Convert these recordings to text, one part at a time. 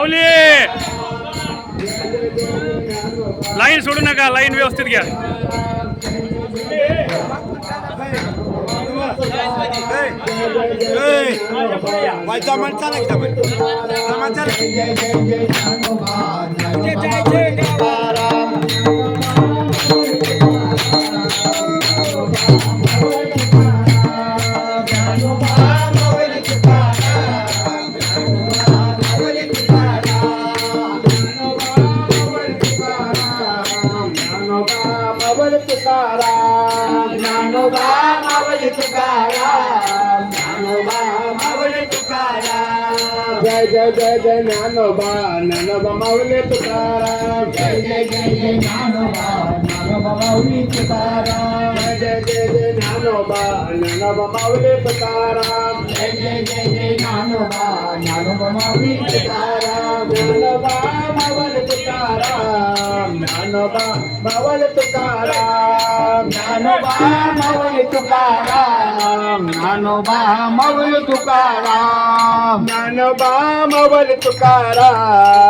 Olhe! मौली line सोडू नका line व्यवस्थित घ्या वायचा तुकाराम ज्ञानोबा मावळ तुकाराम ज्ञानोबा मावळ तुकाराम जय जय जय जय ज्ञानोबा ज्ञानोबा माऊली तुकाराम जय जय जय जय ज्ञानोबा ज्ञानोबा माऊली तुकाराम जय जय जय जय ज्ञानोबा ज्ञानोबा माऊली तुकाराम जय जय जय जय ज्ञानोबा ज्ञानोबा माऊली तुकाराम ज्ञानोबा मावळ तुकाराम ज्ञानोबा मावळ तुकाराम ज्ञानोबा मावळ तुकाराम ज्ञानोबा मावळ तुकाराम ज्ञानोबा मावळ तुकाराम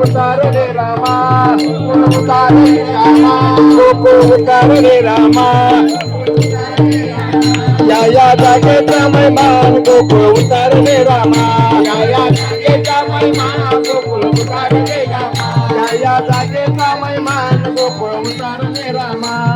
उतार रे रामा गोकुल उतार रे रामा गोकुल उतार रे रामा। या या जागे समय मान गोकुल उतार रे रामा। या या जागे समय मान गोकुल उतार रे रामा। या या जागे समय मान गोकुल उतार रे रामा।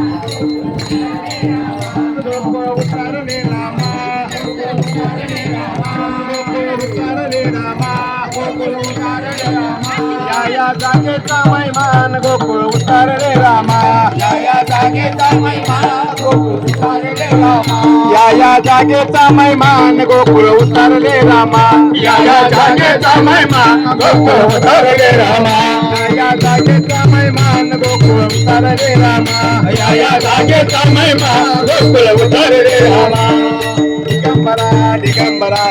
या या जागेचा मैमान गोकुळ उतार रे रामा. या या जागेचा मैमान गोकुळ उतार रे रामा. या या जागेचा मैमान गोकुळ उतार रे रामा. या या जागेचा मैमान गोकुळ उतार रे रामा. या या जागेचा मैमान गोकुळ उतार रे रामा. या या जागेचा मैमान गोकुळ उतार रे रामा. दिगंबरा दिगंबरा.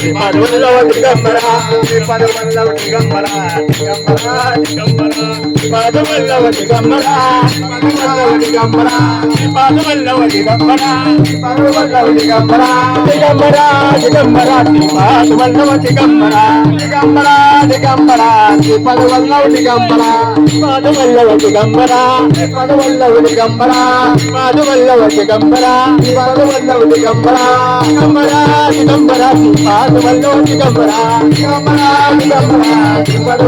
పడులో దిగంబర పడులో దిగంబర దిగంబర దిగంబర పడులో దిగంబర పడులో దిగంబర పడులో దిగంబర పడులో దిగంబర దిగంబర దిగంబర పడులో దిగంబర పాద వల్లవ దిగంబర దిగంబర దిగంబర శ్రీపద